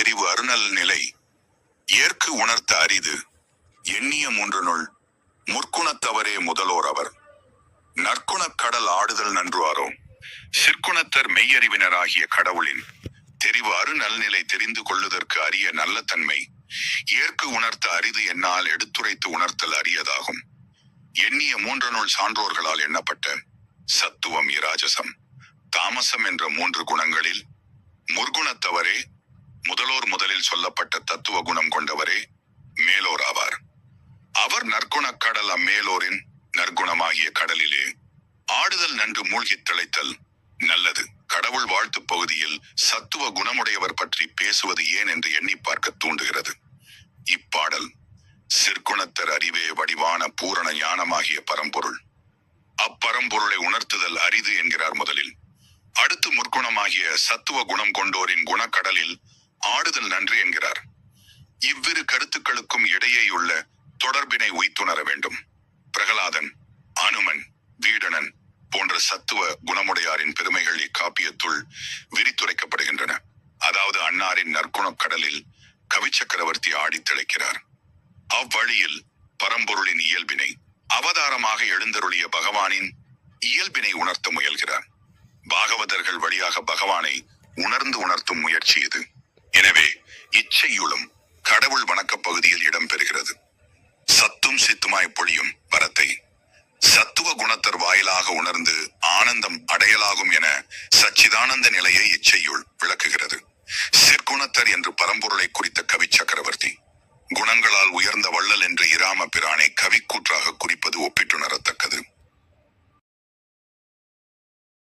தெரிவு அருணல் நிலை. ஏற்கு உணர்த்த அரிது. எண்ணிய மூன்றுனுள் முற்குணத்தவரே முதலோர் அவர். நற்குணக் கடல் ஆடுதல் நன்றுவாரோ? சிற்குணத்தர் மெய்யறிவினராகிய கடவுளின். தெரிவு அருநல்நிலை தெரிந்து கொள்ளுதற்கு அரிய நல்ல தன்மை ஏற்கு உணர்த்த அரிது என்னால் எடுத்துரைத்து உணர்த்தல் அரியதாகும். எண்ணிய மூன்றனுள் சான்றோர்களால் எண்ணப்பட்ட சத்துவம் இராஜசம். தாமசம் என்ற மூன்று குணங்களில் முதலோர் சொல்லப்பட்ட தத்துவ குணம் கொண்டவரே மேலோர் ஆவார். அவர் நற்குணக் கடல் அம்மேலோரின் நற்குணமாகிய கடலிலே ஆடுதல் நன்று மூழ்கி திளைத்தல் நல்லது. கடவுள் வாழ்த்து பகுதியில் சத்துவ குணமுடையவர் பற்றி பேசுவது ஏன் என்று எண்ணி பார்க்க தூண்டுகிறது. இப்பாடல் சிற்குணத்தர் அறிவே வடிவான பூரண ஞானமாகிய பரம்பொருள். அப்பரம்பொருளை உணர்த்துதல் அரிது என்கிறார் முதலில். அடுத்து முற்குணமாகிய சத்துவ குணம் கொண்டோரின் குணக்கடலில் ஆடுதல் நன்று என்கிறார். இவ்விரு கருத்துக்களுக்கும் இடையேயுள்ள தொடர்பினை உய்த்துணர வேண்டும். பிரகலாதன் அனுமன் வீடணன் போன்ற சத்துவ குணமுடையாரின் பெருமைகள் இக்காப்பியத்துள் விரித்துரைக்கப்படுகின்றன. அதாவது அன்னாரின் நற்குணக் கடலில் கவிச்சக்கரவர்த்தி ஆடித் திளைக்கிறார். அவ்வழியில் பரம்பொருளின் இயல்பினை அவதாரமாக எழுந்தருளிய பகவானின் இயல்பினை உணர்த்த முயல்கிறார். பாகவதர்கள் வழியாக பகவானை உணர்ந்து உணர்த்தும் முயற்சி இது. எனவே இச்சையுளும் கடவுள் வணக்கப் பகுதியில் இடம்பெறுகிறது. சத்தும் சித்துமாய் பொழியும் வரத்தை சத்துவ குணத்தர் வாயிலாக உணர்ந்து ஆனந்தம் அடையலாகும் என சச்சிதானந்த நிலையை இச்சையுள் விளக்குகிறது. சிற்குணத்தர் என்று பரம்பொருளை குறித்த கவி சக்கரவர்த்தி குணங்களால் உயர்ந்த வள்ளல் என்று இராம பிரானை கவிக்கூற்றாக குறிப்பது ஒப்பிட்டுணரத்தக்கது